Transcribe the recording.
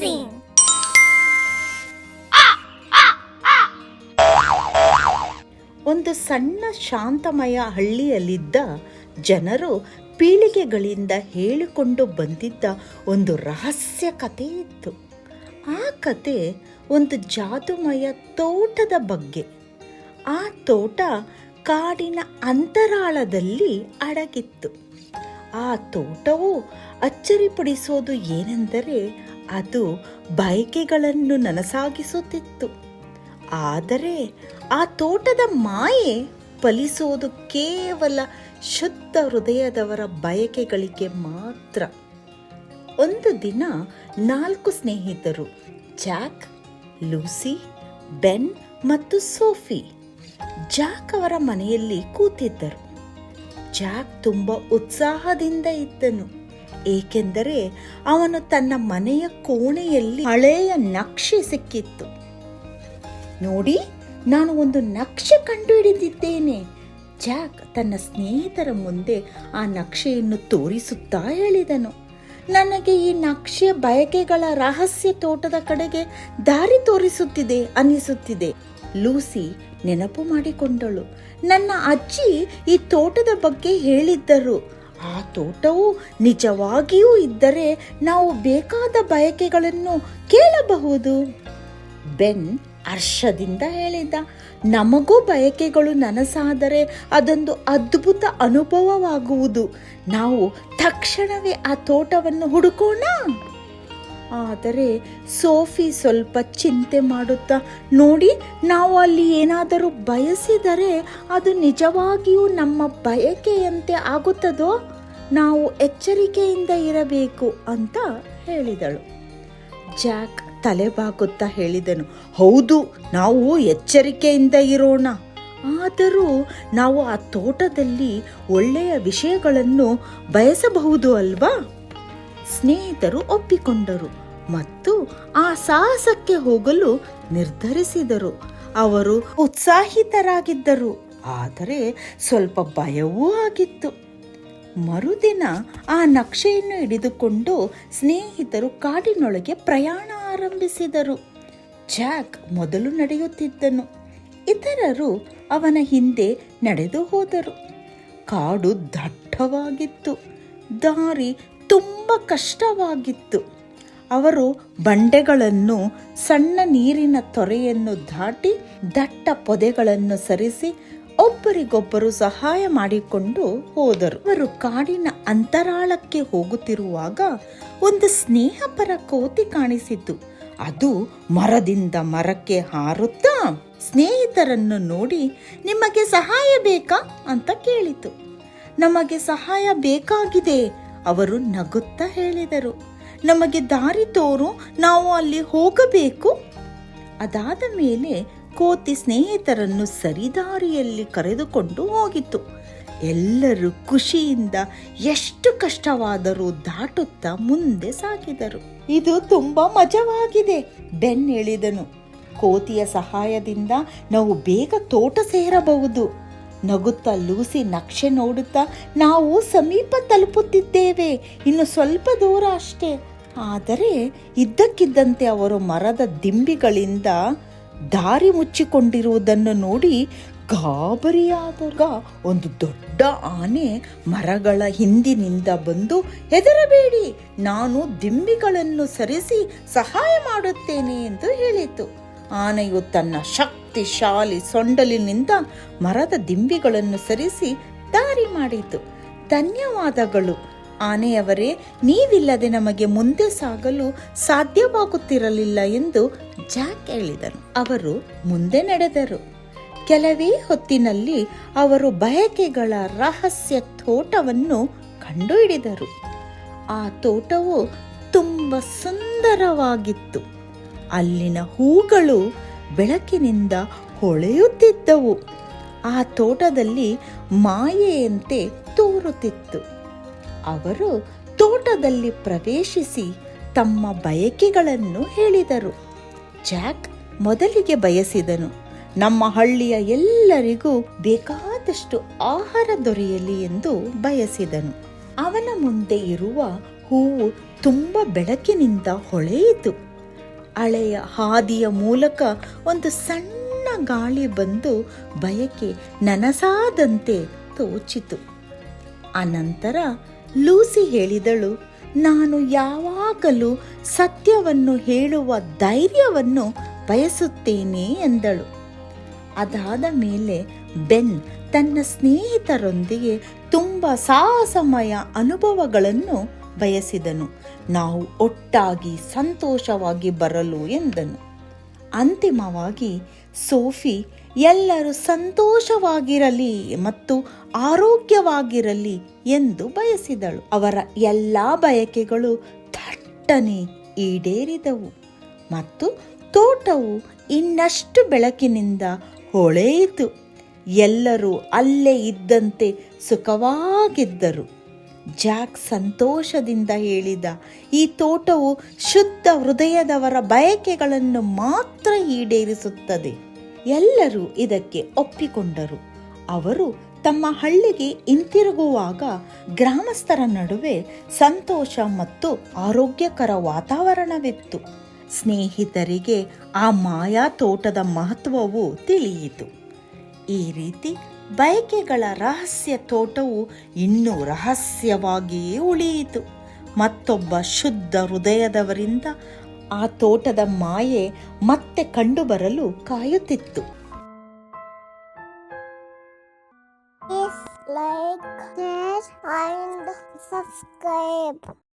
amazing! ಒಂದು ಸಣ್ಣ ಶಾಂತಮಯ ಹಳ್ಳಿಯಲ್ಲಿದ್ದ ಜನರು ಪೀಳಿಗೆಗಳಿಂದ ಹೇಳಿಕೊಂಡು ಬಂದಿದ್ದ ಒಂದು ರಹಸ್ಯ ಕಥೆ ಇತ್ತು. ಆ ಕತೆ ಒಂದು ಜಾದುಮಯ ತೋಟದ ಬಗ್ಗೆ. ಆ ತೋಟ ಕಾಡಿನ ಅಂತರಾಳದಲ್ಲಿ ಅಡಗಿತ್ತು. ಆ ತೋಟವು ಅಚ್ಚರಿಪಡಿಸೋದು ಏನೆಂದರೆ ಅದು ಬಯಕೆಗಳನ್ನು ನನಸಾಗಿಸುತ್ತಿತ್ತು. ಆದರೆ ಆ ತೋಟದ ಮಾಯೆ ಫಲಿಸೋದು ಕೇವಲ ಶುದ್ಧ ಹೃದಯದವರ ಬಯಕೆಗಳಿಗೆ ಮಾತ್ರ. ಒಂದು ದಿನ ನಾಲ್ಕು ಸ್ನೇಹಿತರು, ಜಾಕ್, ಲೂಸಿ, ಬೆನ್ ಮತ್ತು ಸೋಫಿ, ಜಾಕ್ ಅವರ ಮನೆಯಲ್ಲಿ ಕೂತಿದ್ದರು. ಜಾಕ್ ತುಂಬ ಉತ್ಸಾಹದಿಂದ ಇದ್ದನು. ಏಕೆಂದರೆ ಅವನು ತನ್ನ ಮನೆಯ ಕೋಣೆಯಲ್ಲಿ ಹಳೆಯ ನಕ್ಷೆ ಸಿಕ್ಕಿತ್ತು. ನೋಡಿ, ನಾನು ಒಂದು ನಕ್ಷೆ ಕಂಡುಹಿಡಿದಿದ್ದೇನೆ. ಜಾಕ್ ತನ್ನ ಸ್ನೇಹಿತರ ಮುಂದೆ ಆ ನಕ್ಷೆಯನ್ನು ತೋರಿಸುತ್ತಾ ಹೇಳಿದನು. ನನಗೆ ಈ ನಕ್ಷೆ ಬಯಕೆಗಳ ರಹಸ್ಯ ತೋಟದ ಕಡೆಗೆ ದಾರಿ ತೋರಿಸುತ್ತಿದೆ ಅನ್ನಿಸುತ್ತಿದೆ. ಲೂಸಿ ನೆನಪು ಮಾಡಿಕೊಂಡಳು. ನನ್ನ ಅಜ್ಜಿ ಈ ತೋಟದ ಬಗ್ಗೆ ಹೇಳಿದ್ದರು. ಆ ತೋಟವು ನಿಜವಾಗಿಯೂ ಇದ್ದರೆ ನಾವು ಬೇಕಾದ ಬಯಕೆಗಳನ್ನು ಕೇಳಬಹುದು. ಬೆನ್ ಹರ್ಷದಿಂದ ಹೇಳಿದ, ನಮಗೂ ಬಯಕೆಗಳು ನನಸಾದರೆ ಅದೊಂದು ಅದ್ಭುತ ಅನುಭವವಾಗುವುದು. ನಾವು ತಕ್ಷಣವೇ ಆ ತೋಟವನ್ನು ಹುಡುಕೋಣ. ಆದರೆ ಸೋಫಿ ಸ್ವಲ್ಪ ಚಿಂತೆ ಮಾಡುತ್ತಾ, ನೋಡಿ, ನಾವು ಅಲ್ಲಿ ಏನಾದರೂ ಬಯಸಿದರೆ ಅದು ನಿಜವಾಗಿಯೂ ನಮ್ಮ ಬಯಕೆಯಂತೆ ಆಗುತ್ತದೋ? ನಾವು ಎಚ್ಚರಿಕೆಯಿಂದ ಇರಬೇಕು, ಅಂತ ಹೇಳಿದಳು. ಜಾಕ್ ತಲೆಬಾಗುತ್ತಾ ಹೇಳಿದನು, ಹೌದು, ನಾವು ಎಚ್ಚರಿಕೆಯಿಂದ ಇರೋಣ. ಆದರೂ ನಾವು ಆ ತೋಟದಲ್ಲಿ ಒಳ್ಳೆಯ ವಿಷಯಗಳನ್ನು ಬಯಸಬಹುದು ಅಲ್ವಾ? ಸ್ನೇಹಿತರು ಒಪ್ಪಿಕೊಂಡರು ಮತ್ತು ಆ ಸಾಹಸಕ್ಕೆ ಹೋಗಲು ನಿರ್ಧರಿಸಿದರು. ಅವರು ಉತ್ಸಾಹಿತರಾಗಿದ್ದರು, ಆದರೆ ಸ್ವಲ್ಪ ಭಯವೂ ಆಗಿತ್ತು. ಮರುದಿನ ಆ ನಕ್ಷೆಯನ್ನು ಹಿಡಿದುಕೊಂಡು ಸ್ನೇಹಿತರು ಕಾಡಿನೊಳಗೆ ಪ್ರಯಾಣ ಆರಂಭಿಸಿದರು. ಜಾಕ್ ಮೊದಲು ನಡೆಯುತ್ತಿದ್ದನು, ಇತರರು ಅವನ ಹಿಂದೆ ನಡೆದು ಹೋದರು. ಕಾಡು ದಟ್ಟವಾಗಿತ್ತು, ದಾರಿ ತುಂಬ ಕಷ್ಟವಾಗಿತ್ತು. ಅವರು ಬಂಡೆಗಳನ್ನು, ಸಣ್ಣ ನೀರಿನ ತೊರೆಯನ್ನು ದಾಟಿ ದಟ್ಟ ಪೊದೆಗಳನ್ನು ಸರಿಸಿ ಒಬ್ಬರಿಗೊಬ್ಬರು ಸಹಾಯ ಮಾಡಿಕೊಂಡು ಹೋದರು. ಅವರು ಕಾಡಿನ ಅಂತರಾಳಕ್ಕೆ ಹೋಗುತ್ತಿರುವಾಗ ಒಂದು ಸ್ನೇಹಪರ ಕೋತಿ ಕಾಣಿಸಿತು. ಅದು ಮರದಿಂದ ಮರಕ್ಕೆ ಹಾರುತ್ತಾ ಸ್ನೇಹಿತರನ್ನು ನೋಡಿ ನಿಮಗೆ ಸಹಾಯ ಬೇಕಾ? ಅಂತ ಕೇಳಿತು. ನಮಗೆ ಸಹಾಯ ಬೇಕಾಗಿದೆ. ಅವರು ನಗುತ್ತಾ ಹೇಳಿದರು, ನಮಗೆ ದಾರಿ ತೋರು, ನಾವು ಅಲ್ಲಿ ಹೋಗಬೇಕು? ಅದಾದ ಮೇಲೆ ಕೋತಿ ಸ್ನೇಹಿತರನ್ನು ಸರಿದಾರಿಯಲ್ಲಿ ಕರೆದುಕೊಂಡು ಹೋಗಿತು ಎಲ್ಲರೂ ಖುಷಿಯಿಂದ ಎಷ್ಟು ಕಷ್ಟವಾದರೂ ದಾಟುತ್ತಾ ಮುಂದೆ ಸಾಗಿದರು. ಇದು ತುಂಬಾ ಮಜವಾಗಿದೆ ಬೆನ್ ಹೇಳಿದನು ಕೋತಿಯ ಸಹಾಯದಿಂದ ನಾವು ಬೇಗ ತೋಟ ಸೇರಬಹುದು. ನಗುತ್ತಾ ಲೂಸಿ ನಕ್ಷೆ ನೋಡುತ್ತಾ ನಾವು ಸಮೀಪ ತಲುಪುತ್ತಿದ್ದೇವೆ. ಇನ್ನು ಸ್ವಲ್ಪ ದೂರ ಅಷ್ಟೇ. ಆದರೆ ಇದ್ದಕ್ಕಿದ್ದಂತೆ ಅವರು ಮರದ ದಿಂಬಿಗಳಿಂದ ದಾರಿ ಮುಚ್ಚಿಕೊಂಡಿರುವುದನ್ನು ನೋಡಿ ಗಾಬರಿಯಾದಾಗ ಒಂದು ದೊಡ್ಡ ಆನೆ ಮರಗಳ ಹಿಂದಿನಿಂದ ಬಂದು, ಹೆದರಬೇಡಿ, ನಾನು ದಿಂಬಿಗಳನ್ನು ಸರಿಸಿ ಸಹಾಯ ಮಾಡುತ್ತೇನೆ ಎಂದು ಹೇಳಿತು. ಆನೆಯು ತನ್ನ ಶಕ್ತಿಶಾಲಿ ಸೊಂಡಲಿನಿಂದ ಮರದ ದಿಂಬಿಗಳನ್ನು ಸರಿಸಿ ದಾರಿ ಮಾಡಿತು. ಧನ್ಯವಾದಗಳು. ಆನೆಯವರೇ, ನೀವಿಲ್ಲದೆ ನಮಗೆ ಮುಂದೆ ಸಾಗಲು ಸಾಧ್ಯವಾಗುತ್ತಿರಲಿಲ್ಲ ಎಂದು ಜಾಕ್ ಹೇಳಿದರು ಅವರು ಮುಂದೆ ನಡೆದರು. ಕೆಲವೇ ಹೊತ್ತಿನಲ್ಲಿ ಅವರು ಬಯಕೆಗಳ ರಹಸ್ಯ ತೋಟವನ್ನು ಕಂಡುಹಿಡಿದರು. ಆ ತೋಟವು ತುಂಬ ಸುಂದರವಾಗಿತ್ತು. ಅಲ್ಲಿನ ಹೂಗಳು ಬೆಳಕಿನಿಂದ ಹೊಳೆಯುತ್ತಿದ್ದವು. ಆ ತೋಟದಲ್ಲಿ ಮಾಯೆಯಂತೆ ತೋರುತ್ತಿತ್ತು. ಅವರು ತೋಟದಲ್ಲಿ ಪ್ರವೇಶಿಸಿ ತಮ್ಮ ಬಯಕೆಗಳನ್ನು ಹೇಳಿದರು. ಜಾಕ್ ಮೊದಲಿಗೆ ಬಯಸಿದನು, ನಮ್ಮ ಹಳ್ಳಿಯ ಎಲ್ಲರಿಗೂ ಬೇಕಾದಷ್ಟು ಆಹಾರ ದೊರೆಯಲಿ ಎಂದು ಬಯಸಿದನು. ಅವನ ಮುಂದೆ ಇರುವ ಹೂವು ತುಂಬ ಬೆಳಕಿನಿಂದ ಹೊಳೆಯಿತು. ಹಳೆಯ ಹಾದಿಯ ಮೂಲಕ ಒಂದು ಸಣ್ಣ ಗಾಳಿ ಬಂದು ಬಯಕೆ ನನಸಾದಂತೆ ತೋಚಿತು. ಅನಂತರ ಲೂಸಿ ಹೇಳಿದಳು, ನಾನು ಯಾವಾಗಲೂ ಸತ್ಯವನ್ನು ಹೇಳುವ ಧೈರ್ಯವನ್ನು ಬಯಸುತ್ತೇನೆ ಎಂದಳು. ಅದಾದ ಮೇಲೆ ಬೆನ್ ತನ್ನ ಸ್ನೇಹಿತರೊಂದಿಗೆ ತುಂಬ ಸಾಹಸಮಯ ಅನುಭವಗಳನ್ನು ಬಯಸಿದನು. ನಾವು ಒಟ್ಟಾಗಿ ಸಂತೋಷವಾಗಿ ಬರಲು ಎಂದನು. ಅಂತಿಮವಾಗಿ ಸೋಫಿ, ಎಲ್ಲರೂ ಸಂತೋಷವಾಗಿರಲಿ ಮತ್ತು ಆರೋಗ್ಯವಾಗಿರಲಿ ಎಂದು ಬಯಸಿದಳು. ಅವರ ಎಲ್ಲ ಬಯಕೆಗಳು ಥಟ್ಟನೆ ಈಡೇರಿದವು ಮತ್ತು ತೋಟವು ಇನ್ನಷ್ಟು ಬೆಳಕಿನಿಂದ ಹೊಳೆಯಿತು. ಎಲ್ಲರೂ ಅಲ್ಲೇ ಇದ್ದಂತೆ ಸುಖವಾಗಿದ್ದರು. ಜಾಕ್ ಸಂತೋಷದಿಂದ ಹೇಳಿದ, ಈ ತೋಟವು ಶುದ್ಧ ಹೃದಯದವರ ಬಯಕೆಗಳನ್ನು ಮಾತ್ರ ಈಡೇರಿಸುತ್ತದೆ. ಎಲ್ಲರೂ ಇದಕ್ಕೆ ಒಪ್ಪಿಕೊಂಡರು. ಅವರು ತಮ್ಮ ಹಳ್ಳಿಗೆ ಹಿಂತಿರುಗುವಾಗ ಗ್ರಾಮಸ್ಥರ ನಡುವೆ ಸಂತೋಷ ಮತ್ತು ಆರೋಗ್ಯಕರ ವಾತಾವರಣವಿತ್ತು. ಸ್ನೇಹಿತರಿಗೆ ಆ ಮಾಯಾ ತೋಟದ ಮಹತ್ವವು ತಿಳಿಯಿತು. ಈ ರೀತಿ ಬಯಕೆಗಳ ರಹಸ್ಯ ತೋಟವು ಇನ್ನೂ ರಹಸ್ಯವಾಗಿಯೇ ಉಳಿಯಿತು ಮತ್ತೊಬ್ಬ ಶುದ್ಧ ಹೃದಯದವರಿಂದ ಆ ತೋಟದ ಮಾಯೆ ಮತ್ತೆ ಕಂಡುಬರಲು ಕಾಯುತ್ತಿತ್ತು subscribe.